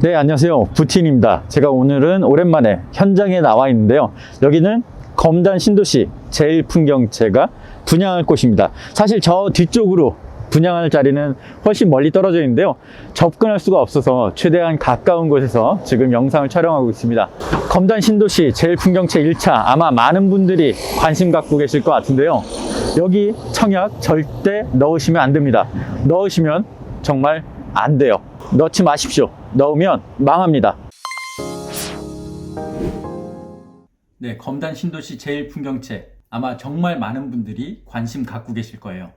네, 안녕하세요. 부틴입니다. 제가 오늘은 오랜만에 현장에 나와 있는데요. 여기는 검단 신도시 제일 풍경채가 분양할 곳입니다. 사실 저 뒤쪽으로 분양할 자리는 훨씬 멀리 떨어져 있는데요. 접근할 수가 없어서 최대한 가까운 곳에서 지금 영상을 촬영하고 있습니다. 검단 신도시 제일 풍경채 1차 아마 많은 분들이 관심 갖고 계실 것 같은데요. 여기 청약 절대 넣으시면 안 됩니다. 넣으시면 정말 안 돼요. 넣지 마십시오. 넣으면 망합니다. 네, 검단 신도시 제일 풍경채. 아마 정말 많은 분들이 관심 갖고 계실 거예요.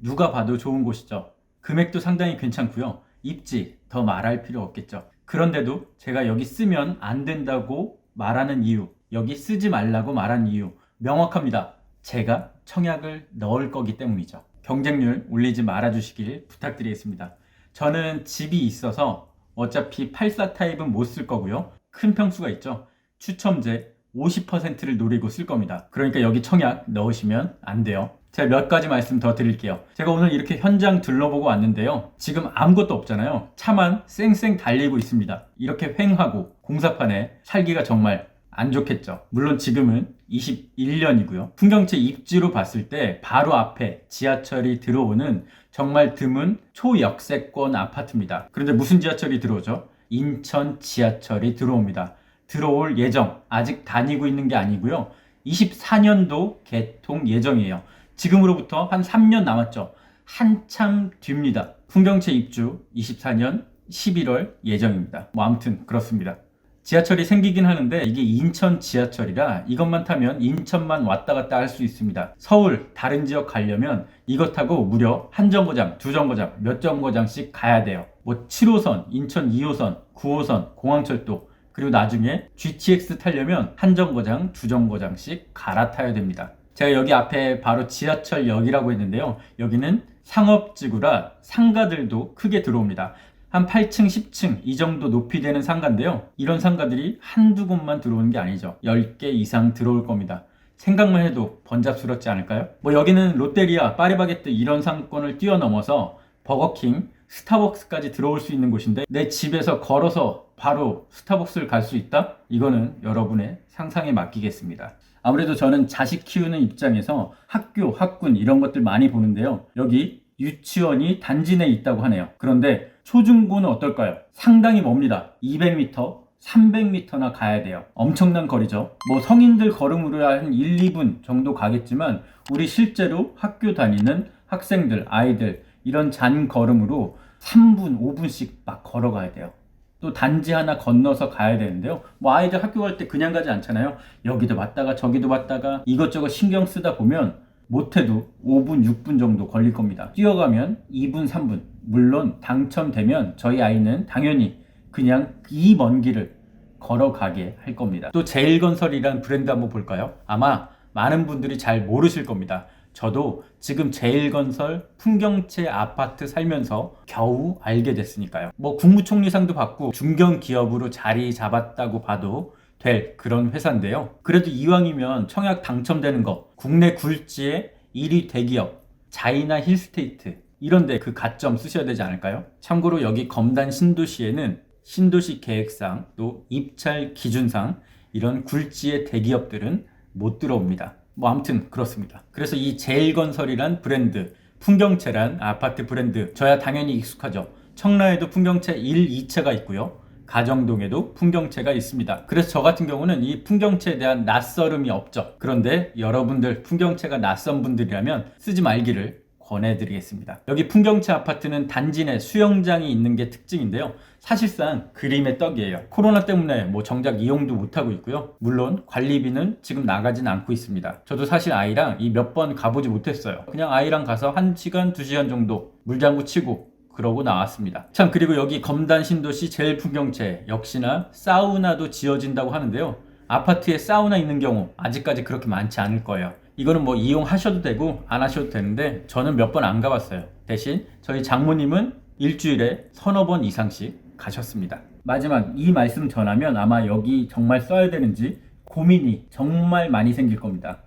누가 봐도 좋은 곳이죠. 금액도 상당히 괜찮고요. 입지 더 말할 필요 없겠죠. 그런데도 제가 여기 쓰면 안 된다고 말하는 이유, 여기 쓰지 말라고 말한 이유 명확합니다. 제가 청약을 넣을 거기 때문이죠. 경쟁률 올리지 말아 주시길 부탁드리겠습니다. 저는 집이 있어서 어차피 84 타입은 못 쓸 거고요. 큰 평수가 있죠. 추첨제 50%를 노리고 쓸 겁니다. 그러니까 여기 청약 넣으시면 안 돼요. 제가 몇 가지 말씀 더 드릴게요. 제가 오늘 이렇게 현장 둘러보고 왔는데요. 지금 아무것도 없잖아요. 차만 쌩쌩 달리고 있습니다. 이렇게 횡하고 공사판에 살기가 정말 안 좋겠죠. 물론 지금은 21년이고요. 풍경채 입지로 봤을 때 바로 앞에 지하철이 들어오는 정말 드문 초역세권 아파트입니다. 그런데 무슨 지하철이 들어오죠? 인천 지하철이 들어옵니다. 들어올 예정, 아직 다니고 있는 게 아니고요. 24년도 개통 예정이에요. 지금으로부터 한 3년 남았죠. 한참 뒤입니다. 풍경채 입주 24년 11월 예정입니다. 뭐 아무튼 그렇습니다. 지하철이 생기긴 하는데 이게 인천 지하철이라 이것만 타면 인천만 왔다 갔다 할 수 있습니다. 서울 다른 지역 가려면 이것 타고 무려 한 정거장, 두 정거장, 몇 정거장씩 가야 돼요. 뭐 7호선, 인천 2호선, 9호선, 공항철도 그리고 나중에 GTX 타려면 한 정거장, 두 정거장씩 갈아타야 됩니다. 제가 여기 앞에 바로 지하철역이라고 했는데요. 여기는 상업지구라 상가들도 크게 들어옵니다. 한 8층, 10층 이 정도 높이 되는 상가인데요. 이런 상가들이 한두 곳만 들어오는 게 아니죠. 10개 이상 들어올 겁니다. 생각만 해도 번잡스럽지 않을까요? 뭐 여기는 롯데리아, 파리바게뜨 이런 상권을 뛰어넘어서 버거킹, 스타벅스까지 들어올 수 있는 곳인데 내 집에서 걸어서 바로 스타벅스를 갈 수 있다? 이거는 여러분의 상상에 맡기겠습니다. 아무래도 저는 자식 키우는 입장에서 학교, 학군 이런 것들 많이 보는데요. 여기 유치원이 단지 내에 있다고 하네요. 그런데 초중고는 어떨까요? 상당히 멉니다. 200m, 300m나 가야 돼요. 엄청난 거리죠. 뭐 성인들 걸음으로 한 1, 2분 정도 가겠지만 우리 실제로 학교 다니는 학생들, 아이들 이런 잔 걸음으로 3분, 5분씩 막 걸어가야 돼요. 또 단지 하나 건너서 가야 되는데요. 뭐 아이들 학교 갈 때 그냥 가지 않잖아요. 여기도 왔다가 저기도 왔다가 이것저것 신경 쓰다 보면 못해도 5분, 6분 정도 걸릴 겁니다. 뛰어가면 2분, 3분. 물론 당첨되면 저희 아이는 당연히 그냥 이 먼 길을 걸어가게 할 겁니다. 또 제일건설이라는 브랜드 한번 볼까요? 아마 많은 분들이 잘 모르실 겁니다. 저도 지금 제일건설 풍경채 아파트 살면서 겨우 알게 됐으니까요. 뭐 국무총리상도 받고 중견 기업으로 자리 잡았다고 봐도 될 그런 회사인데요. 그래도 이왕이면 청약 당첨되는 거 국내 굴지의 1위 대기업 자이나 힐스테이트 이런데 그 가점 쓰셔야 되지 않을까요? 참고로 여기 검단 신도시에는 신도시 계획상 또 입찰 기준상 이런 굴지의 대기업들은 못 들어옵니다. 뭐 아무튼 그렇습니다. 그래서 이 제일건설이란 브랜드, 풍경채란 아파트 브랜드 저야 당연히 익숙하죠. 청라에도 풍경채 1, 2채가 있고요. 가정동에도 풍경채가 있습니다. 그래서 저 같은 경우는 이 풍경채에 대한 낯설음이 없죠. 그런데 여러분들 풍경채가 낯선 분들이라면 쓰지 말기를 권해드리겠습니다. 여기 풍경채 아파트는 단지 내 수영장이 있는 게 특징인데요. 사실상 그림의 떡이에요. 코로나 때문에 뭐 정작 이용도 못하고 있고요. 물론 관리비는 지금 나가진 않고 있습니다. 저도 사실 아이랑 이 몇 번 가보지 못했어요. 그냥 아이랑 가서 1시간, 2시간 정도 물장구 치고 그러고 나왔습니다. 참 그리고 여기 검단 신도시 제일 풍경채 역시나 사우나도 지어진다고 하는데요. 아파트에 사우나 있는 경우 아직까지 그렇게 많지 않을 거예요. 이거는 뭐 이용하셔도 되고 안 하셔도 되는데 저는 몇 번 안 가봤어요. 대신 저희 장모님은 일주일에 서너 번 이상씩 가셨습니다. 마지막 이 말씀 전하면 아마 여기 정말 써야 되는지 고민이 정말 많이 생길 겁니다.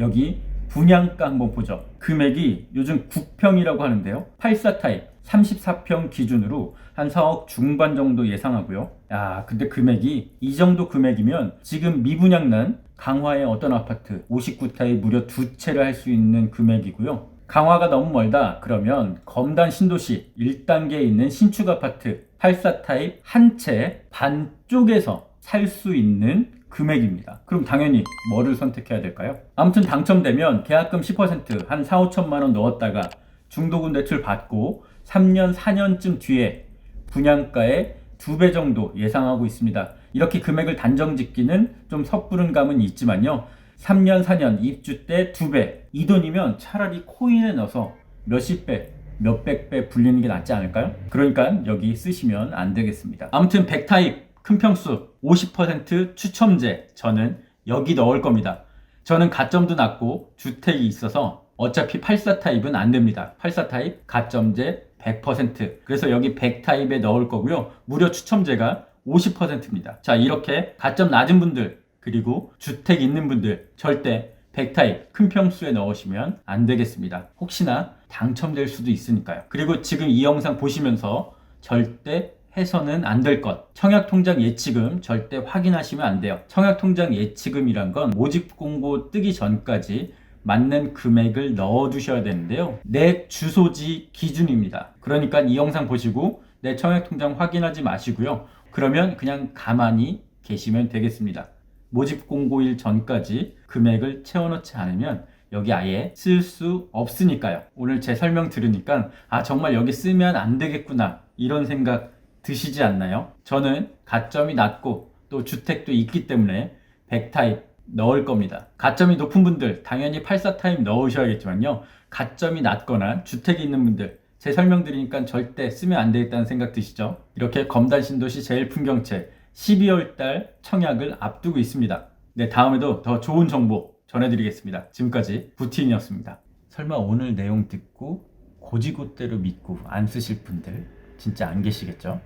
여기 분양가 한번 보죠. 금액이 요즘 9평이라고 하는데요. 84 타입 34평 기준으로 한 4억 중반 정도 예상하고요. 야, 근데 금액이 이 정도 금액이면 지금 미분양난 강화의 어떤 아파트 59타입 무려 두 채를 할 수 있는 금액이고요. 강화가 너무 멀다 그러면 검단 신도시 1단계에 있는 신축 아파트 84타입 한 채 반쪽에서 살 수 있는 금액입니다. 그럼 당연히 뭐를 선택해야 될까요? 아무튼 당첨되면 계약금 10%한 4, 5천만 원 넣었다가 중도금 대출 받고 3년, 4년쯤 뒤에 분양가의 두배 정도 예상하고 있습니다. 이렇게 금액을 단정 짓기는 좀 섣부른 감은 있지만요. 3년, 4년 입주 때두 배. 이 돈이면 차라리 코인에 넣어서 몇십 배, 몇백 배 불리는 게 낫지 않을까요? 그러니까 여기 쓰시면 안 되겠습니다. 아무튼 100타입 큰 평수 50% 추첨제 저는 여기 넣을 겁니다. 저는 가점도 낮고 주택이 있어서 어차피 84 타입은 안 됩니다. 84 타입 가점제 100%. 그래서 여기 100 타입에 넣을 거고요. 무려 추첨제가 50%입니다. 자, 이렇게 가점 낮은 분들 그리고 주택 있는 분들 절대 100타입 큰 평수에 넣으시면 안 되겠습니다. 혹시나 당첨될 수도 있으니까요. 그리고 지금 이 영상 보시면서 절대 해서는 안 될 것. 청약통장 예치금 절대 확인하시면 안 돼요. 청약통장 예치금이란 건 모집 공고 뜨기 전까지 맞는 금액을 넣어 두셔야 되는데요. 내 주소지 기준입니다. 그러니까 이 영상 보시고 내 청약통장 확인하지 마시고요. 그러면 그냥 가만히 계시면 되겠습니다. 모집 공고일 전까지 금액을 채워넣지 않으면 여기 아예 쓸 수 없으니까요. 오늘 제 설명 들으니까 아 정말 여기 쓰면 안 되겠구나 이런 생각 드시지 않나요? 저는 가점이 낮고 또 주택도 있기 때문에 100타입 넣을 겁니다. 가점이 높은 분들 당연히 84타입 넣으셔야겠지만요. 가점이 낮거나 주택이 있는 분들 제 설명 드리니까 절대 쓰면 안 되겠다는 생각 드시죠? 이렇게 검단 신도시 제일 풍경채 12월 달 청약을 앞두고 있습니다. 네, 다음에도 더 좋은 정보 전해드리겠습니다. 지금까지 부틴이었습니다. 설마 오늘 내용 듣고 고지고대로 믿고 안 쓰실 분들 진짜 안 계시겠죠?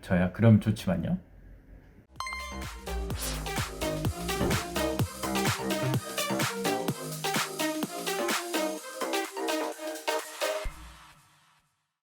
저야 그럼 좋지만요.